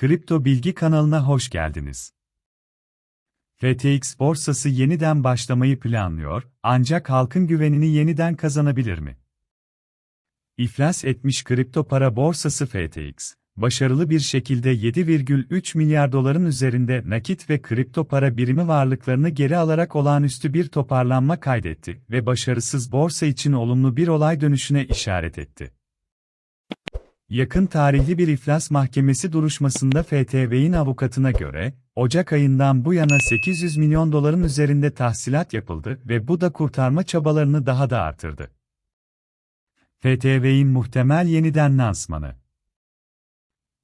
Kripto Bilgi kanalına hoş geldiniz. FTX borsası yeniden başlamayı planlıyor, ancak halkın güvenini yeniden kazanabilir mi? İflas etmiş kripto para borsası FTX, başarılı bir şekilde 7,3 milyar doların üzerinde nakit ve kripto para birimi varlıklarını geri alarak olağanüstü bir toparlanma kaydetti ve başarısız borsa için olumlu bir olay dönüşüne işaret etti. Yakın tarihli bir iflas mahkemesi duruşmasında FTV'in avukatına göre, Ocak ayından bu yana 800 milyon doların üzerinde tahsilat yapıldı ve bu da kurtarma çabalarını daha da artırdı. FTV'in muhtemel yeniden lansmanı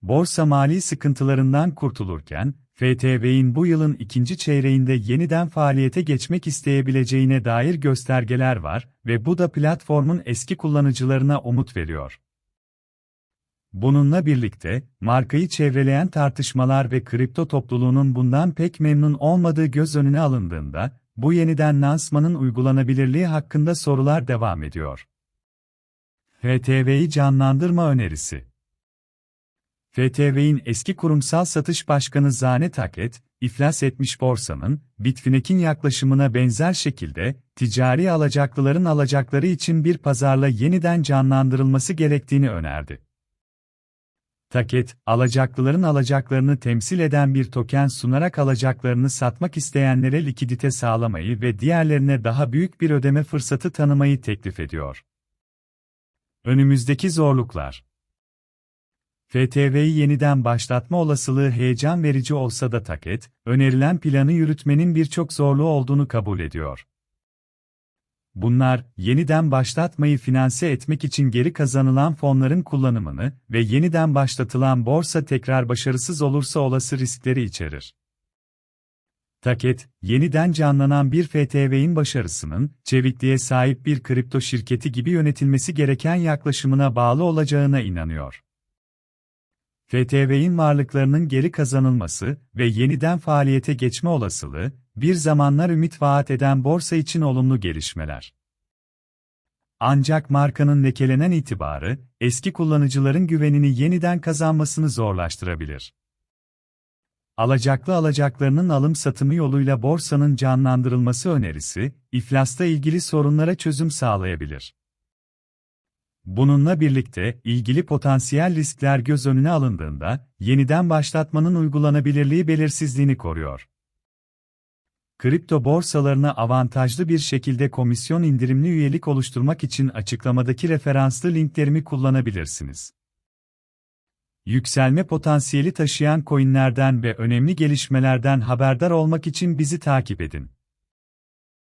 Borsa mali sıkıntılarından kurtulurken, FTV'in bu yılın ikinci çeyreğinde yeniden faaliyete geçmek isteyebileceğine dair göstergeler var ve bu da platformun eski kullanıcılarına umut veriyor. Bununla birlikte, markayı çevreleyen tartışmalar ve kripto topluluğunun bundan pek memnun olmadığı göz önüne alındığında, bu yeniden lansmanın uygulanabilirliği hakkında sorular devam ediyor. FTV'yi canlandırma önerisi FTV'in eski kurumsal satış başkanı Zane Taket, iflas etmiş borsanın, Bitfinek'in yaklaşımına benzer şekilde, ticari alacaklıların alacakları için bir pazarla yeniden canlandırılması gerektiğini önerdi. Taket, alacaklıların alacaklarını temsil eden bir token sunarak alacaklarını satmak isteyenlere likidite sağlamayı ve diğerlerine daha büyük bir ödeme fırsatı tanımayı teklif ediyor. Önümüzdeki zorluklar FTV'yi yeniden başlatma olasılığı heyecan verici olsa da Taket, önerilen planı yürütmenin birçok zorluğu olduğunu kabul ediyor. Bunlar, yeniden başlatmayı finanse etmek için geri kazanılan fonların kullanımını ve yeniden başlatılan borsa tekrar başarısız olursa olası riskleri içerir. Taket, yeniden canlanan bir FTV'in başarısının, çevikliğe sahip bir kripto şirketi gibi yönetilmesi gereken yaklaşımına bağlı olacağına inanıyor. FTV'in varlıklarının geri kazanılması ve yeniden faaliyete geçme olasılığı, bir zamanlar ümit vaat eden borsa için olumlu gelişmeler. Ancak markanın lekelenen itibarı, eski kullanıcıların güvenini yeniden kazanmasını zorlaştırabilir. Alacaklı alacaklarının alım satımı yoluyla borsanın canlandırılması önerisi, iflasla ilgili sorunlara çözüm sağlayabilir. Bununla birlikte, ilgili potansiyel riskler göz önüne alındığında, yeniden başlatmanın uygulanabilirliği belirsizliğini koruyor. Kripto borsalarına avantajlı bir şekilde komisyon indirimli üyelik oluşturmak için açıklamadaki referanslı linklerimi kullanabilirsiniz. Yükselme potansiyeli taşıyan coinlerden ve önemli gelişmelerden haberdar olmak için bizi takip edin.